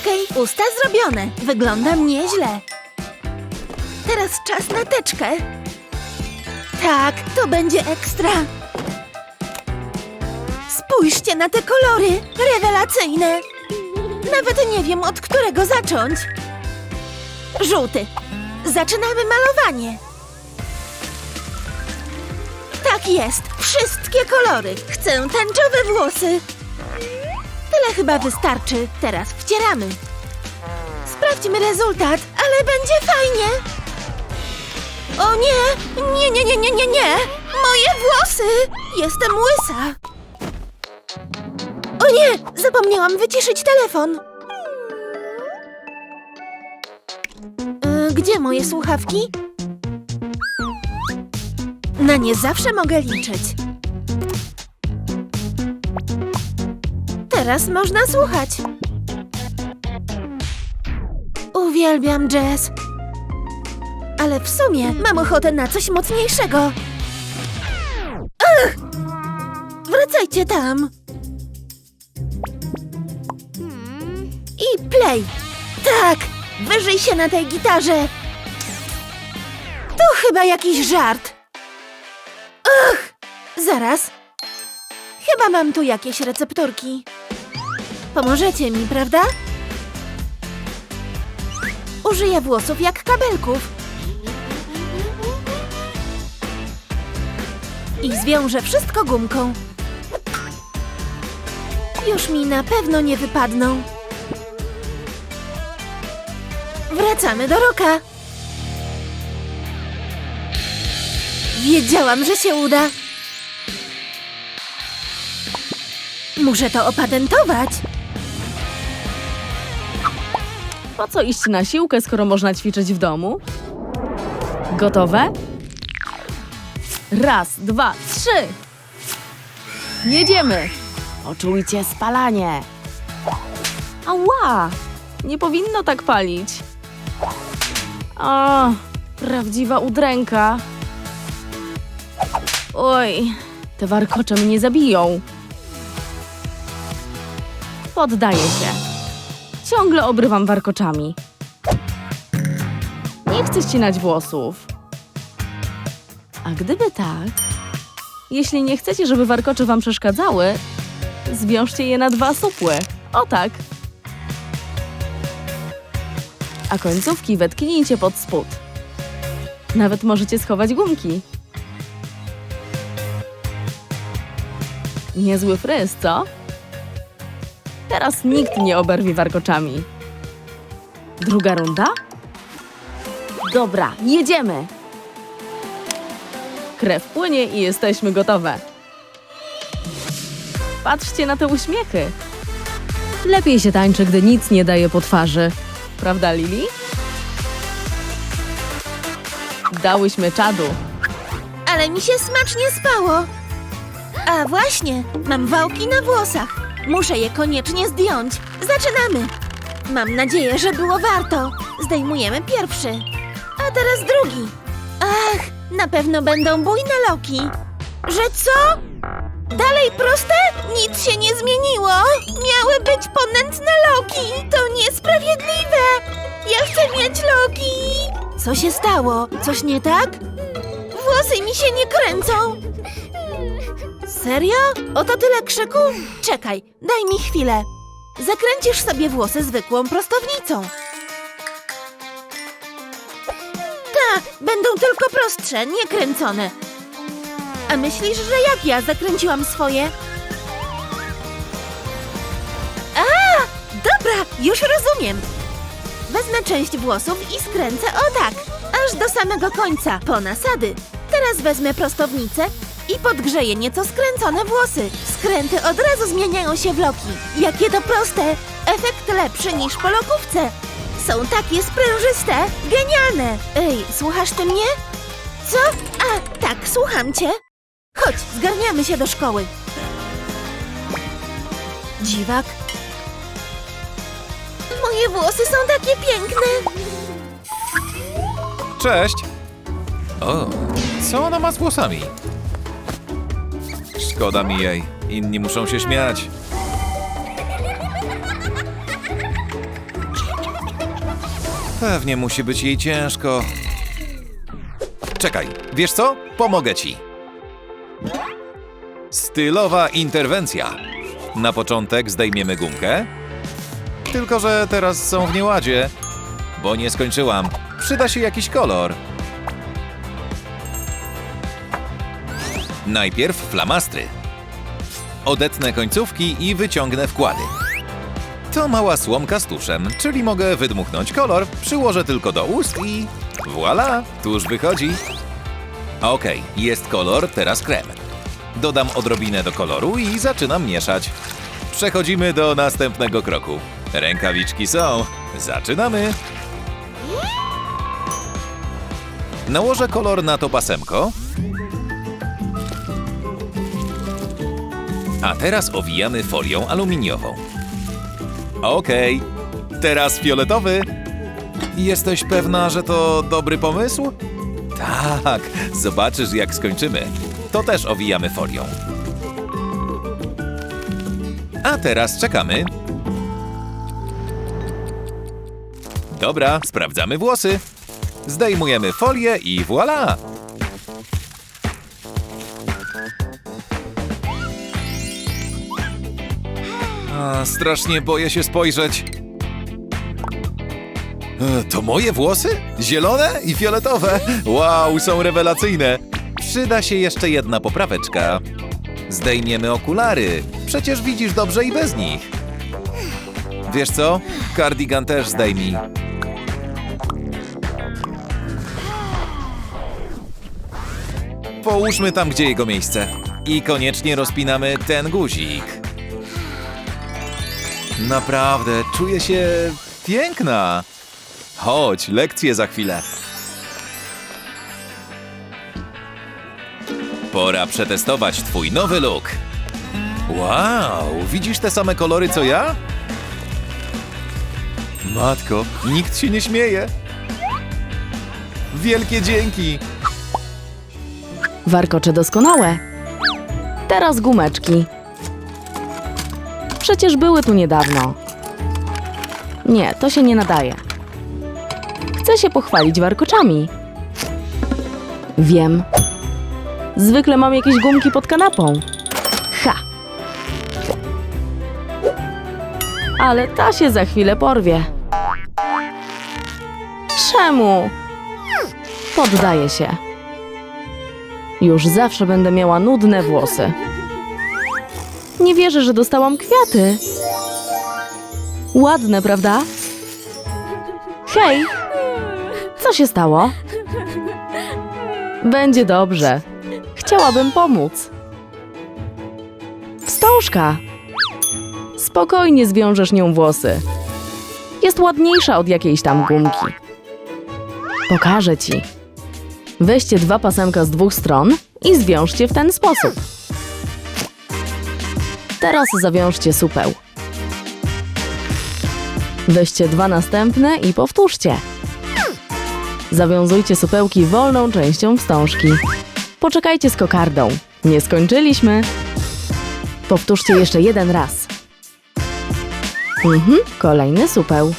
Okej, usta zrobione. Wyglądam nieźle. Teraz czas na teczkę. Tak, to będzie ekstra. Spójrzcie na te kolory. Rewelacyjne. Nawet nie wiem, od którego zacząć. Żółty. Zaczynamy malowanie. Tak jest. Wszystkie kolory. Chcę tęczowe włosy. Tyle chyba wystarczy. Teraz wcieramy. Sprawdźmy rezultat, ale będzie fajnie. O nie! Nie, nie, nie, nie, nie, nie! Moje włosy! Jestem łysa. O nie! Zapomniałam wyciszyć telefon. E, Gdzie moje słuchawki? Na nie zawsze mogę liczyć. Teraz można słuchać. Uwielbiam jazz. Ale w sumie mam ochotę na coś mocniejszego. Ach! Wracajcie tam. I play. Tak, wyżyj się na tej gitarze. To chyba jakiś żart. Ach, zaraz. Chyba mam tu jakieś recepturki. Pomożecie mi, prawda? Użyję włosów jak kabelków. I zwiążę wszystko gumką. Już mi na pewno nie wypadną. Wracamy do roka. Wiedziałam, że się uda. Muszę to opatentować. Po co iść na siłkę, skoro można ćwiczyć w domu? Gotowe? Raz, dwa, trzy! Jedziemy! Poczujcie spalanie! Ała! Nie powinno tak palić. O, prawdziwa udręka. Oj, te warkocze mnie zabiją. Poddaję się. Ciągle obrywam warkoczami. Nie chcę ścinać włosów. A gdyby tak, jeśli nie chcecie, żeby warkocze wam przeszkadzały, zwiążcie je na dwa supły. O tak. A końcówki wetknijcie pod spód. Nawet możecie schować gumki. Niezły fryz, co? Teraz nikt nie oberwie warkoczami. Druga runda? Dobra, jedziemy! Krew płynie i jesteśmy gotowe. Patrzcie na te uśmiechy. Lepiej się tańczy, gdy nic nie daje po twarzy. Prawda, Lili? Dałyśmy czadu. Ale mi się smacznie spało. A właśnie, mam wałki na włosach. Muszę je koniecznie zdjąć. Zaczynamy. Mam nadzieję, że było warto. Zdejmujemy pierwszy. A teraz drugi. Ach, na pewno będą bujne loki. Że co? Dalej proste? Nic się nie zmieniło. Miały być ponętne loki. To niesprawiedliwe. Ja chcę mieć loki. Co się stało? Coś nie tak? Włosy mi się nie kręcą. Serio? Oto tyle krzyku? Czekaj, daj mi chwilę. Zakręcisz sobie włosy zwykłą prostownicą. Tak, będą tylko prostsze, nie kręcone. A myślisz, że jak ja zakręciłam swoje? A, dobra, już rozumiem. Wezmę część włosów i skręcę o tak, aż do samego końca, po nasady. Teraz wezmę prostownicę i podgrzeję nieco skręcone włosy. Skręty od razu zmieniają się w loki. Jakie to proste! Efekt lepszy niż po lokówce. Są takie sprężyste, genialne. Ej, słuchasz ty mnie? Co? A, tak, słucham cię. Chodź, zgarniamy się do szkoły. Dziwak. Moje włosy są takie piękne. Cześć! O, co ona ma z włosami? Szkoda mi jej. Inni muszą się śmiać. Pewnie musi być jej ciężko. Czekaj, wiesz co? Pomogę ci. Stylowa interwencja. Na początek zdejmiemy gumkę. Tylko, że teraz są w nieładzie, bo nie skończyłam. Przyda się jakiś kolor. Najpierw flamastry. Odetnę końcówki i wyciągnę wkłady. To mała słomka z tuszem, czyli mogę wydmuchnąć kolor, przyłożę tylko do ust i... Voila! Tuż wychodzi. Okej, jest kolor, teraz krem. Dodam odrobinę do koloru i zaczynam mieszać. Przechodzimy do następnego kroku. Rękawiczki są. Zaczynamy. Nałożę kolor na to pasemko. A teraz owijamy folią aluminiową. Okej, teraz fioletowy. Jesteś pewna, że to dobry pomysł? Tak, zobaczysz jak skończymy. To też owijamy folią. A teraz czekamy. Dobra, sprawdzamy włosy. Zdejmujemy folię i voilà! A, strasznie boję się spojrzeć. E, To moje włosy? Zielone i fioletowe. Wow, są rewelacyjne. Przyda się jeszcze jedna popraweczka. Zdejmiemy okulary. Przecież widzisz dobrze i bez nich. Wiesz co? Kardigan też zdejmij. Połóżmy tam, gdzie jego miejsce. I koniecznie rozpinamy ten guzik. Naprawdę, czuję się piękna. Chodź, lekcje za chwilę. Pora przetestować twój nowy look. Wow, widzisz te same kolory co ja? Matko, nikt się nie śmieje. Wielkie dzięki. Warkocze doskonałe. Teraz gumeczki. Przecież były tu niedawno. Nie, to się nie nadaje. Chcę się pochwalić warkoczami. Wiem. Zwykle mam jakieś gumki pod kanapą. Ha! Ale ta się za chwilę porwie. Czemu? Poddaję się. Już zawsze będę miała nudne włosy. Nie wierzę, że dostałam kwiaty. Ładne, prawda? Hej! Co się stało? Będzie dobrze. Chciałabym pomóc. Wstążka! Spokojnie zwiążesz nią włosy. Jest ładniejsza od jakiejś tam gumki. Pokażę ci. Weźcie dwa pasemka z dwóch stron i zwiążcie w ten sposób. Teraz zawiążcie supeł. Weźcie dwa następne i powtórzcie. Zawiązujcie supełki wolną częścią wstążki. Poczekajcie z kokardą. Nie skończyliśmy. Powtórzcie jeszcze jeden raz. Mhm, kolejny supeł.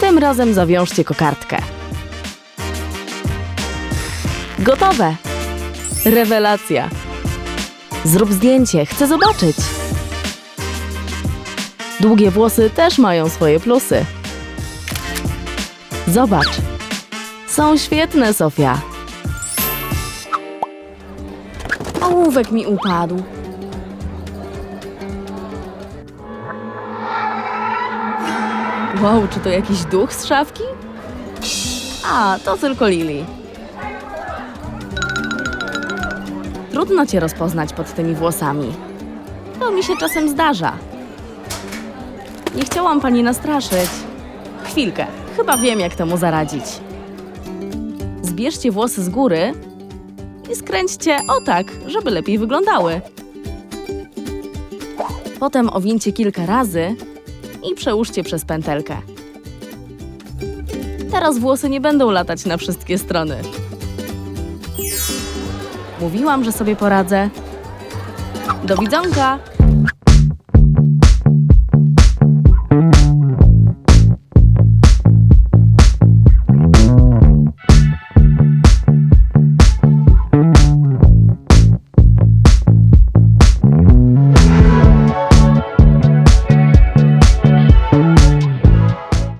Tym razem zawiążcie kokardkę. Gotowe! Rewelacja! Zrób zdjęcie, chcę zobaczyć. Długie włosy też mają swoje plusy. Zobacz. Są świetne, Sofia. Ołówek mi upadł. Wow, czy to jakiś duch z szafki? A, to tylko Lili. Trudno cię rozpoznać pod tymi włosami. To mi się czasem zdarza. Nie chciałam pani nastraszyć. Chwilkę, chyba wiem, jak temu zaradzić. Zbierzcie włosy z góry i skręćcie o tak, żeby lepiej wyglądały. Potem owincie kilka razy i przełóżcie przez pętelkę. Teraz włosy nie będą latać na wszystkie strony. Mówiłam, że sobie poradzę. Do widzonka!